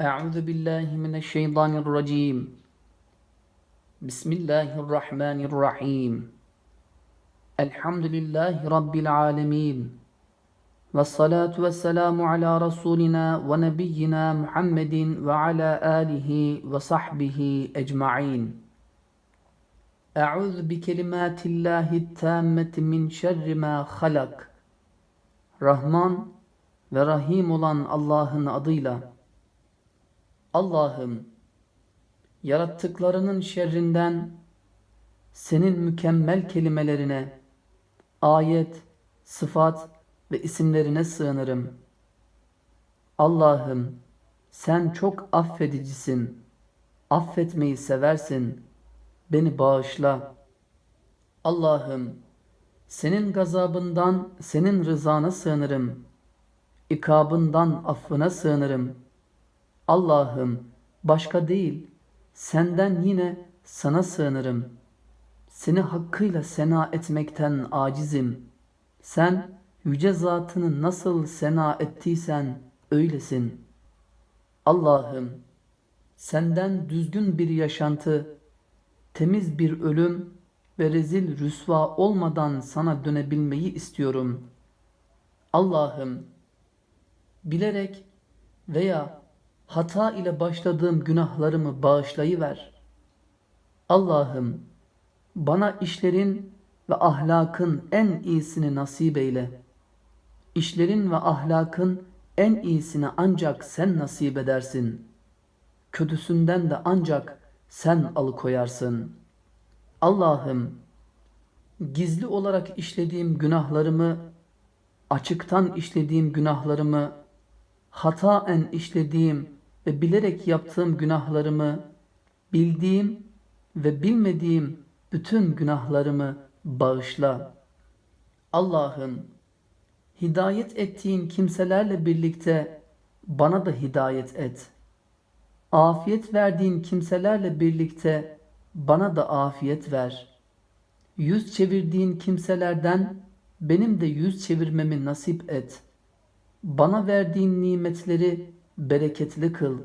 أعوذ بالله من الشيطان الرجيم بسم الله الرحمن الرحيم الحمد لله رب العالمين والصلاة والسلام على رسولنا ونبينا محمد وعلى آله وصحبه أجمعين أعوذ بكلمات الله التامة من شر ما خلق Rahman ve Rahim olan Allah'ın adıyla Allah'ım yarattıklarının şerrinden senin mükemmel kelimelerine, ayet, sıfat ve isimlerine sığınırım. Allah'ım sen çok affedicisin, affetmeyi seversin, beni bağışla. Allah'ım senin gazabından, senin rızana sığınırım. İkabından affına sığınırım. Allah'ım başka değil, senden yine sana sığınırım. Seni hakkıyla sena etmekten acizim. Sen yüce zatını nasıl sena ettiysen öylesin. Allah'ım senden düzgün bir yaşantı, temiz bir ölüm ve rezil rüsva olmadan sana dönebilmeyi istiyorum. Allah'ım bilerek veya hata ile başladığım günahlarımı bağışlayıver. Allah'ım bana işlerin ve ahlakın en iyisini nasip eyle. İşlerin ve ahlakın en iyisini ancak sen nasip edersin. Kötüsünden de ancak sen alıkoyarsın. Allah'ım gizli olarak işlediğim günahlarımı, açıktan işlediğim günahlarımı, hataen işlediğim ve bilerek yaptığım günahlarımı, bildiğim ve bilmediğim bütün günahlarımı bağışla. Allah'ım, hidayet ettiğin kimselerle birlikte bana da hidayet et. Afiyet verdiğin kimselerle birlikte bana da afiyet ver. Yüz çevirdiğin kimselerden benim de yüz çevirmemi nasip et. Bana verdiğin nimetleri bereketli kıl.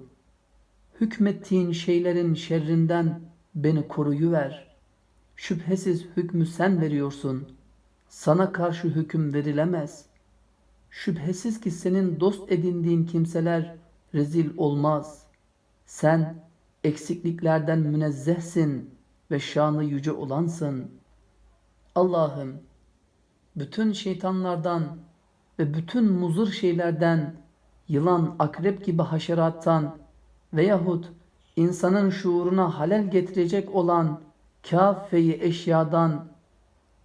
Hükmettiğin şeylerin şerrinden beni koruyuver. Şüphesiz hükmü sen veriyorsun. Sana karşı hüküm verilemez. Şüphesiz ki senin dost edindiğin kimseler rezil olmaz. Sen eksikliklerden münezzehsin ve şanı yüce olansın. Allah'ım bütün şeytanlardan ve bütün muzur şeylerden, yılan, akrep gibi haşerattan veyahut insanın şuuruna halel getirecek olan kafeyi eşyadan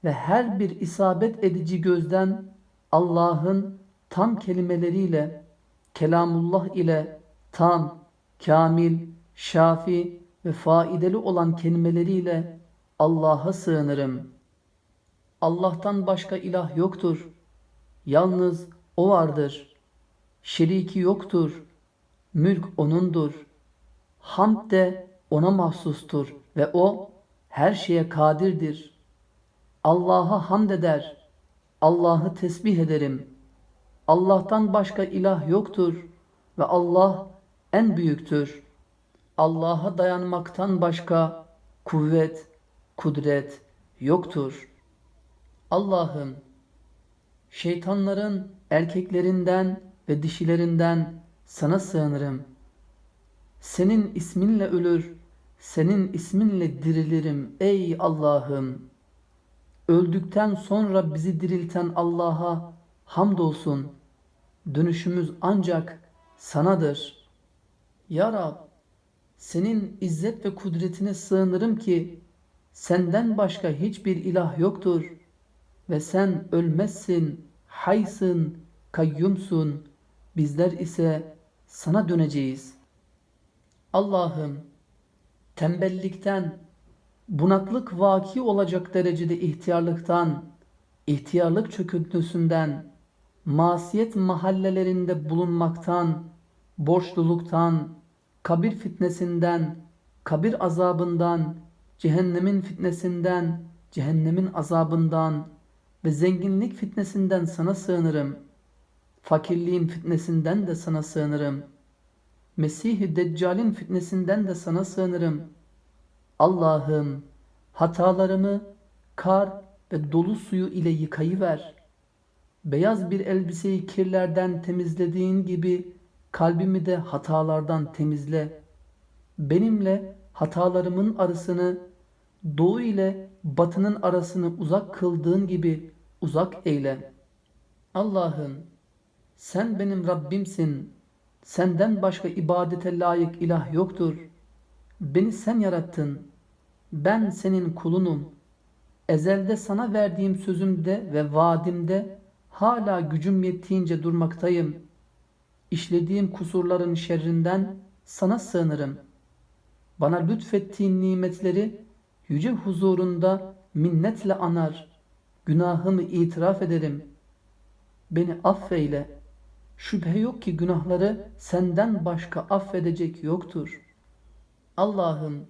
ve her bir isabet edici gözden Allah'ın tam kelimeleriyle, kelamullah ile tam, kamil, şafi ve faidalı olan kelimeleriyle Allah'a sığınırım. Allah'tan başka ilah yoktur. Yalnız O vardır. Şeriki yoktur. Mülk O'nundur. Hamd de O'na mahsustur ve O her şeye kadirdir. Allah'a hamd eder. Allah'ı tesbih ederim. Allah'tan başka ilah yoktur ve Allah en büyüktür. Allah'a dayanmaktan başka kuvvet, kudret yoktur. Allah'ım şeytanların erkeklerinden ve dişilerinden sana sığınırım. Senin isminle ölür, senin isminle dirilirim ey Allah'ım. Öldükten sonra bizi dirilten Allah'a hamdolsun. Dönüşümüz ancak sanadır. Ya Rab, senin izzet ve kudretine sığınırım ki senden başka hiçbir ilah yoktur ve sen ölmezsin, haysın, kayyumsun. Bizler ise sana döneceğiz. Allah'ım tembellikten, bunaklık vaki olacak derecede ihtiyarlıktan, ihtiyarlık çöküntüsünden, masiyet mahallelerinde bulunmaktan, borçluluktan, kabir fitnesinden, kabir azabından, cehennemin fitnesinden, cehennemin azabından ve zenginlik fitnesinden sana sığınırım. Fakirliğin fitnesinden de sana sığınırım. Mesih-i Deccal'in fitnesinden de sana sığınırım. Allah'ım hatalarımı kar ve dolu suyu ile yıkayıver. Beyaz bir elbiseyi kirlerden temizlediğin gibi kalbimi de hatalardan temizle. Benimle hatalarımın arasını doğu ile batının arasını uzak kıldığın gibi uzak eyle. Allah'ım sen benim Rabbimsin. Senden başka ibadete layık ilah yoktur. Beni sen yarattın. Ben senin kulunum. Ezelde sana verdiğim sözümde ve vaadimde hala gücüm yettiğince durmaktayım. İşlediğim kusurların şerrinden sana sığınırım. Bana lütfettiğin nimetleri yüce huzurunda minnetle anar. Günahımı itiraf ederim. Beni affeyle. Şüphe yok ki günahları senden başka affedecek yoktur. Allah'ım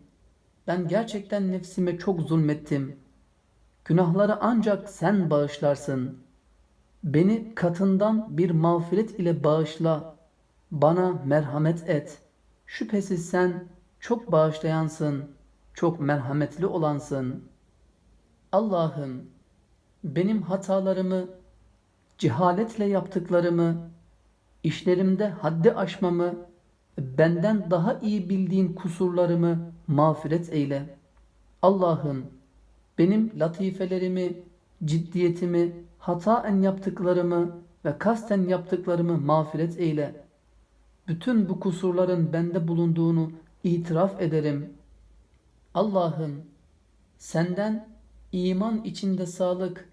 ben gerçekten nefsime çok zulmettim. Günahları ancak sen bağışlarsın. Beni katından bir mağfiret ile bağışla. Bana merhamet et. Şüphesiz sen çok bağışlayansın, çok merhametli olansın. Allah'ım benim hatalarımı, cehaletle yaptıklarımı, işlerimde haddi aşmamı, benden daha iyi bildiğin kusurlarımı mağfiret eyle. Allah'ım benim latifelerimi, ciddiyetimi, hataen yaptıklarımı ve kasten yaptıklarımı mağfiret eyle. Bütün bu kusurların bende bulunduğunu itiraf ederim. Allah'ım senden iman içinde sağlık,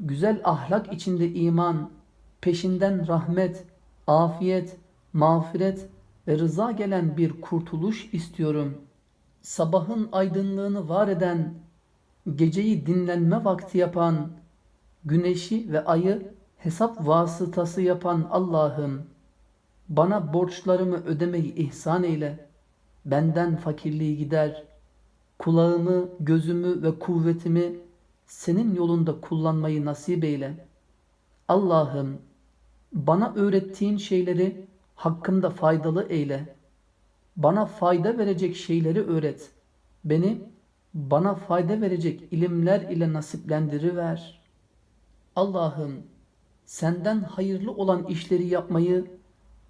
güzel ahlak içinde iman, peşinden rahmet, afiyet, mağfiret ve rıza gelen bir kurtuluş istiyorum. Sabahın aydınlığını var eden, geceyi dinlenme vakti yapan, güneşi ve ayı hesap vasıtası yapan Allah'ım, bana borçlarımı ödemeyi ihsan eyle. Benden fakirliği gider. Kulağımı, gözümü ve kuvvetimi senin yolunda kullanmayı nasip eyle. Allah'ım bana öğrettiğin şeyleri hakkımda faydalı eyle. Bana fayda verecek şeyleri öğret. Beni bana fayda verecek ilimler ile nasiplendiriver. Allah'ım senden hayırlı olan işleri yapmayı,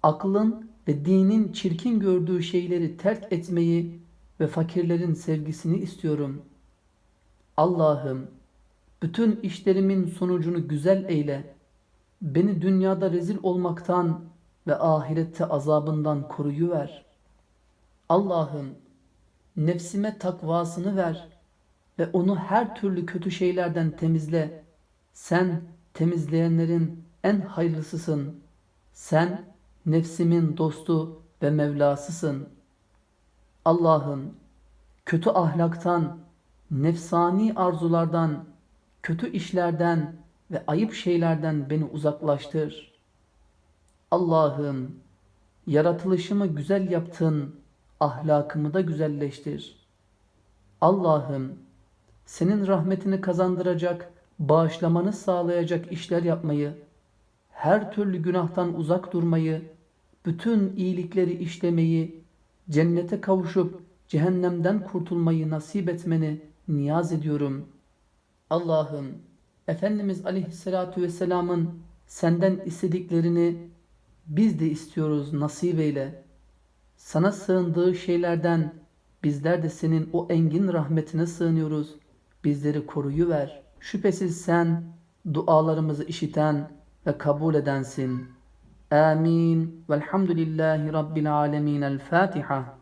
aklın ve dinin çirkin gördüğü şeyleri terk etmeyi ve fakirlerin sevgisini istiyorum. Allah'ım bütün işlerimin sonucunu güzel eyle. Beni dünyada rezil olmaktan ve ahirette azabından koruyuver. Allah'ım nefsime takvasını ver ve onu her türlü kötü şeylerden temizle. Sen temizleyenlerin en hayırlısısın. Sen nefsimin dostu ve Mevlasısın. Allah'ım kötü ahlaktan, nefsani arzulardan, kötü işlerden ve ayıp şeylerden beni uzaklaştır. Allah'ım yaratılışımı güzel yaptın, ahlakımı da güzelleştir. Allah'ım senin rahmetini kazandıracak, bağışlamanı sağlayacak işler yapmayı, her türlü günahtan uzak durmayı, bütün iyilikleri işlemeyi, cennete kavuşup cehennemden kurtulmayı nasip etmeni niyaz ediyorum. Allah'ım, Efendimiz Aleyhisselatü Vesselam'ın senden istediklerini biz de istiyoruz nasip eyle. Sana sığındığı şeylerden bizler de senin o engin rahmetine sığınıyoruz. Bizleri koruyuver. Şüphesiz sen dualarımızı işiten ve kabul edensin. آمين. والحمد لله رب العالمين. الفاتحة.